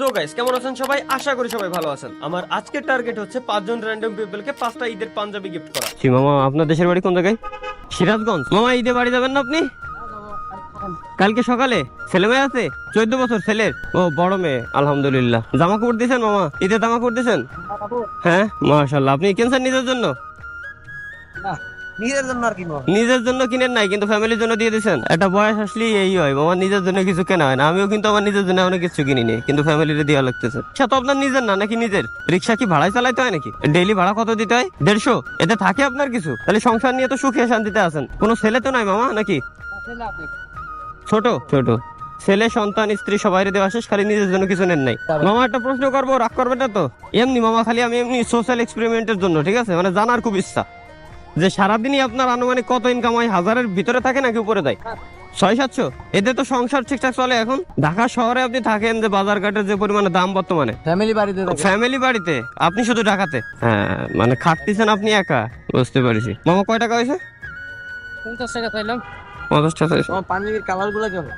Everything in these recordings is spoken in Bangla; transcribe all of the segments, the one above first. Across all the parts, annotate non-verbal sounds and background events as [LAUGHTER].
তো গাইস কেমন আছেন সবাই? আশা করি সবাই ভালো আছেন। আমার আজকের টার্গেট হচ্ছে পাঁচজন র্যান্ডম পিপলকে পাঁচটা ঈদের পাঞ্জাবি গিফট করা। জি মামা আপনার দেশের বাড়ি কোন জায়গায়? সিরাজগঞ্জ। মামা ঈদে বাড়ি যাবেন না আপনি? কালকে সকালে? ছেলে মেয়ে আছে? চোদ্দ বছর ছেলের। ও বড় মেয়ে আলহামদুলিল্লাহ। জামা কাপড় দিয়েছেন মামা? ঈদে জামা কাপড় দিয়েছেন হ্যাঁ মাশাল্লাহ আপনি কিনছেন নিজের জন্য? নিজের জন্য কিনেন নাই, কিন্তু ফ্যামিলির জন্য দিয়ে দিয়েছেন একটা বয়স আসলে এই হয় আমার নিজের জন্য কিছু কেনা হয় না। আমিও কিন্তু আমার নিজের জন্য অনেক কিছু কিনিনি, কিন্তু ফ্যামিলিতে দেওয়া লাগতেছে। সে তো আপনার নিজের না, নাকি নিজের? রিক্সা কি ভাড়ায় চালাইতে হয় নাকি? ডেইলি ভাড়া কত দিতে হয়? দেড়শো? এতে থাকে আপনার কিছু? তাহলে সংসার নিয়ে তো সুখে শান্তিতে আছেন। কোনো ছেলে তো নাই মামা, নাকি? ছোট? ছোট। ছেলে, সন্তান, স্ত্রী, সবাই দেওয়া শেষ, খালি নিজের জন্য কিছু নেন নাই। মামা, একটা প্রশ্ন করব, রাগ করবেন না তো? এমনি মামা, খালি আমি এমনি সোশ্যাল এক্সপেরিমেন্টের জন্য, ঠিক আছে? মানে জানার খুব ইচ্ছা। যে সারাদিনই আপনার আনুমানিক কত ইনকাম হয় হাজারের ভিতরে থাকে নাকি উপরে দেয়? ছয় সাতশো? এতে তো সংসার ঠিকঠাক চলে এখন। ঢাকা শহরে আপনি থাকেন যে বাজার ঘাটের যে পরিমাণে দাম বর্তমানে। ফ্যামিলি বাড়িতে ফ্যামিলি বাড়িতে? আপনি শুধু ঢাকাতে? হ্যাঁ মানে খাটতেছেন আপনি একা বুঝতে পারছি। মামা কয় টাকা হয়েছে? পঞ্চাশ টাকা চাইলাম পঞ্চাশ টাকা হয়েছে। পাঞ্জাবির কালারগুলো কেমন?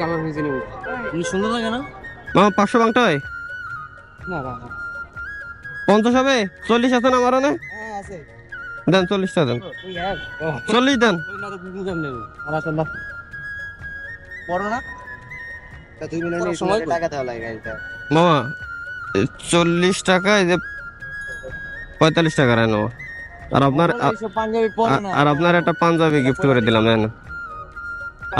কালার হয়েছে সুন্দর লাগে না? মামা পাঁচশো বাংটা হয়? না না পঞ্চাশ হবে? চল্লিশ আছে না আমার হ্যাঁ আছে। দেন চল্লিশটা দেন। ও চল্লিশ দেন। মামা চল্লিশ টাকা এই যে পঁয়তাল্লিশ টাকা রায় নেব আর আপনার আর আপনার একটা পাঞ্জাবি গিফট করে দিলাম জানেন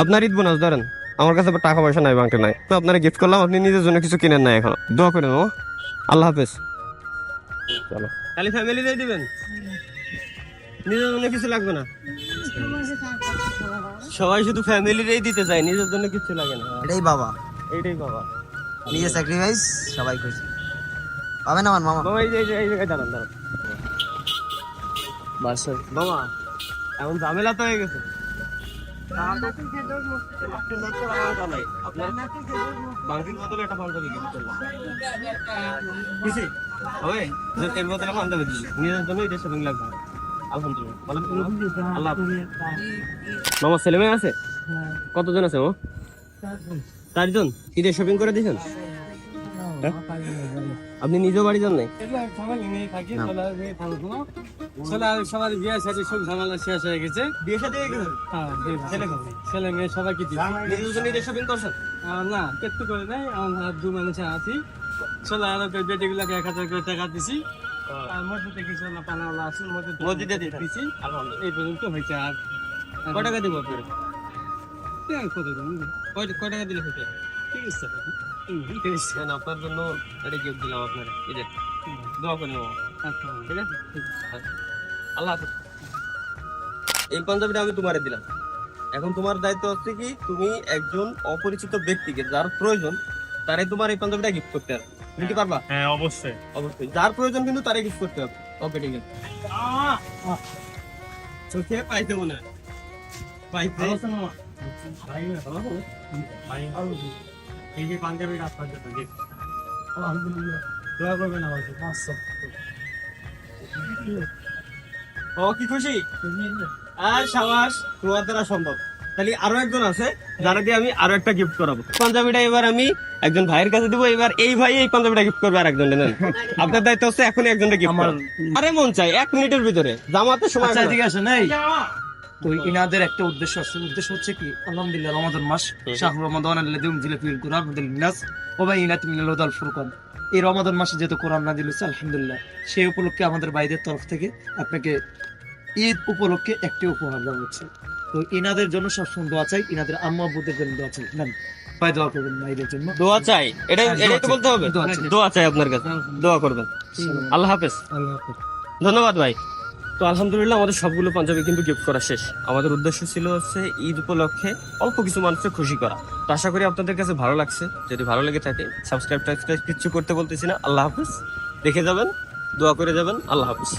আপনার ঈদ বোনাস ধরেন। আমার কাছে টাকা পয়সা নাই বাংকে নাই। তো আপনার গিফট করলাম আপনি নিজের জন্য কিছু কিনেন নাই এখন। দোয়া করে নেব আল্লাহ হাফেজ। চলো। খালি ফ্যামিলি দিয়ে দিবেন? নিজের জন্য কিছু লাগবে না? সবাই শুধু ফ্যামিলিরই দিতে চায় নিজের জন্য কিছু লাগে না। এটাই বাবা। এটাই বাবা। নিজে স্যাক্রিফাইস সবাই খুশি। পাবে না আমার মামা? বাবা এই যে এই যে- এই জায়গায় দাঁড়ান দাঁড়ান। বাসা মামা এখন ঝামেলা তো হয়ে গেছে। নিজের জন্য এটা shopping লাগবে। আলহামদুলিল্লাহ। মামা? ছেলে মেয়ে আছে? কতজন আছে ও চারজন। ঈদের শপিং করে দিয়েছেন? হ্যাঁ? আপনি নিজেও বাড়ি যান নাই? সবার বিয়ে সাথে সব ঝামেলা শেষ হয়ে গেছে। বিয়ে সাথে হ্যাঁ, ছেলে মেয়ে না একটু করে নাই। আমার দু মানুষ আছি। চলে আর এক হাজার করে টাকা দিছি। মসজিদে কিছু না পানাওয়ালা আছে মসজিদে মসজিদে দিছি। এই পর্যন্ত হয়েছে আর কয় টাকা দিব আপনার? কত কয় কয় টাকা দিলে হতো ঠিক আছে ঠিক আছে আপনার জন্য একটা গিফট দিলাম আপনার। ঈদের দোয়া করে নেব। ঠিক আছে? আল্লাহ হাফেজ। এই পাঞ্জাবিটা আমি তোমারে দিলাম। এখন তোমার দায়িত্ব হচ্ছে কি তুমি একজন অপরিচিত ব্যক্তিকে যার প্রয়োজন তারাই তোমার এই পাঞ্জাবিটা গিফট করতে হবে কি পারবা? হ্যাঁ অবশ্যই। অবশ্যই। যার প্রয়োজন কিন্তু তারে গিফট করতে হবে ওকে ঠিক আছে চোখে পাইতে মনে হয়। পাইতে? এই যে পাঞ্জাবি রাস্তার জন্য আলহামদুলিল্লাহ দোয়া করবেন আমাকে পাঁচশো। ও কি খুশি? আর সাবাস তোমার দ্বারা সম্ভব। তাহলে আরও একজন আছে যারা দিয়ে আমি আরও একটা গিফট করাবো। পাঞ্জাবিটা এবার আমি একজন ভাইয়ের কাছে দিব এবার এই ভাই এই পাঞ্জাবিটা গিফট করবে আর একজন নেন [LAUGHS] আপনার দায়িত্ব হচ্ছে এখনই একজনকে গিফট আমার- আরে মন চাই এক মিনিটের ভিতরে। জামাতে সময় না। ঠিক আছে নাই তো ইনাদের একটা উদ্দেশ্য আছে। উদ্দেশ্য হচ্ছে কি আলহামদুলিল্লাহ রমাদান মাস। শাহরু রমাদান আল্লাযী উনজিলা ফিল কুরআন হুদাল লিন্নাস ওয়া বাইয়িনাতিন মিনাল হুদাল ফুরকান। এই রমাদান মাসে যেহেতু কোরআন নাজিল হচ্ছে আলহামদুলিল্লাহ সেই উপলক্ষে আমাদের ভাইদের তরফ থেকে আপনাকে ঈদ উপলক্ষে একটি উপহার দেওয়া হচ্ছে। তো ইনাদের জন্য সবসময় দোয়া চাই ইনাদের আম্মা আব্বুদের জন্য দোয়া চাই। নেন। ভাই দোয়া করবেন ভাইদের জন্য। দোয়া চাই। এটা হ্যাঁ, এটাই তো বলতে হবে? দোয়া চাই। আপনার কাছে। দোয়া করবেন। আল্লাহ হাফেজ। আল্লাহ হাফেজ। ধন্যবাদ ভাই। তো আলহামদুলিল্লাহ আমাদের সবগুলো পাঞ্জাবি কিন্তু গিফট করা শেষ। আমাদের উদ্দেশ্য ছিল হচ্ছে ঈদ উপলক্ষে অল্প কিছু মানুষকে খুশি করা। তো আশা করি আপনাদের কাছে ভালো লাগছে। যদি ভালো লেগে থাকে সাবস্ক্রাইব টাইবস্ক্রাইব কিচ্ছু করতে বলতেছি না। আল্লাহ হাফিজ। দেখে যাবেন দোয়া করে যাবেন। আল্লাহ হাফিজ।